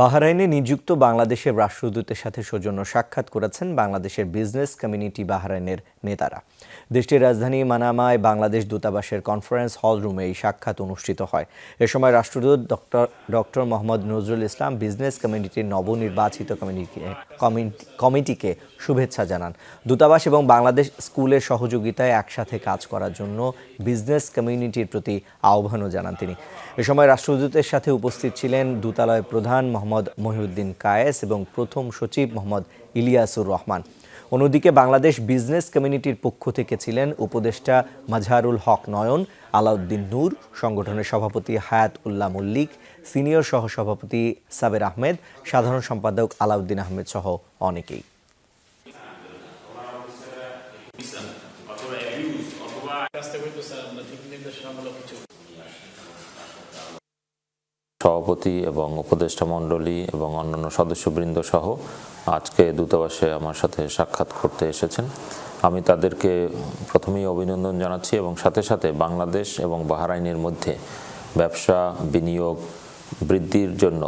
বাহরাইনে নিযুক্ত বাংলাদেশের রাষ্ট্রদূতের সাথে সৌজন্য সাক্ষাৎ করেছেন বাংলাদেশের বিজনেস কমিউনিটি বাহরাইনের নেতারা। দেশটির রাজধানী মানামায় বাংলাদেশ দূতাবাসের কনফারেন্স হল রুমে এই সাক্ষাৎ অনুষ্ঠিত হয়। এ সময় রাষ্ট্রদূত doctor doctor Mohammad Nazrul Islam business কমিউনিটির নবনির্বাচিত কমিউনিটি, কমিটিকে শুভেচ্ছা জানান। দূতাবাস এবং বাংলাদেশ স্কুলের সহযোগিতায় একসাথে কাজ করার জন্য বিজনেস কমিউনিটির প্রতি আহ্বানও জানান তিনি। এ সময় রাষ্ট্রদূতের সাথে উপস্থিত ছিলেন দূতালয় প্রধান মোহাম্মদ মহিউদ্দিন কায়েস এবং প্রথম সচিব মোহাম্মদ ইলিয়াসুর রহমান। অন্যদিকে বাংলাদেশ বিজনেস কমিউনিটির পক্ষ থেকে ছিলেন উপদেষ্টা মাজহারুল হক নয়ন, আলাউদ্দিন নূর, সংগঠনের সভাপতি হায়াত উল্লাহ মল্লিক, সিনিয়র সহসভাপতি সাবের আহমেদ, সাধারণ সম্পাদক আলাউদ্দিন আহমেদ সহ অনেকেই। সভাপতি এবং উপদেষ্টা মণ্ডলী এবং অন্যান্য সদস্যবৃন্দ সহ আজকে দূতাবাসে আমার সাথে সাক্ষাৎ করতে এসেছেন। আমি তাদেরকে প্রথমেই অভিনন্দন জানাচ্ছি এবং সাথে সাথে বাংলাদেশ এবং বাহারাইনের মধ্যে ব্যবসা, বিনিয়োগ বৃদ্ধির জন্য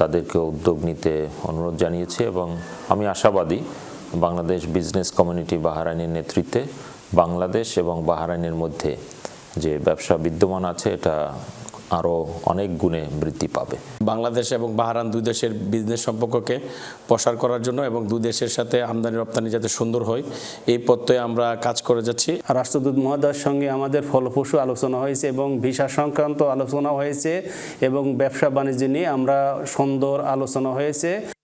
তাদেরকে উদ্যোগ নিতে অনুরোধ জানিয়েছি এবং আমি আশাবাদী বাংলাদেশ বিজনেস কমিউনিটি বাহারাইনের নেতৃত্বে বাংলাদেশ এবং বাহারাইনের মধ্যে যে ব্যবসা বিদ্যমান আছে, এটা আরও অনেক গুণে বৃদ্ধি পাবে। বাংলাদেশ এবং বাহারান দুই দেশের বিজনেস সম্পর্ককে প্রসার করার জন্য এবং দুই দেশের সাথে আমদানি রপ্তানি যাতে সুন্দর হয়, এই পথে আমরা কাজ করে যাচ্ছি। রাষ্ট্রদূত মহোদয়ের সঙ্গে আমাদের ফলপ্রসূ আলোচনা হয়েছে এবং ভিসা সংক্রান্ত আলোচনা হয়েছে এবং ব্যবসা বাণিজ্য নিয়ে আমরা সুন্দর আলোচনা হয়েছে।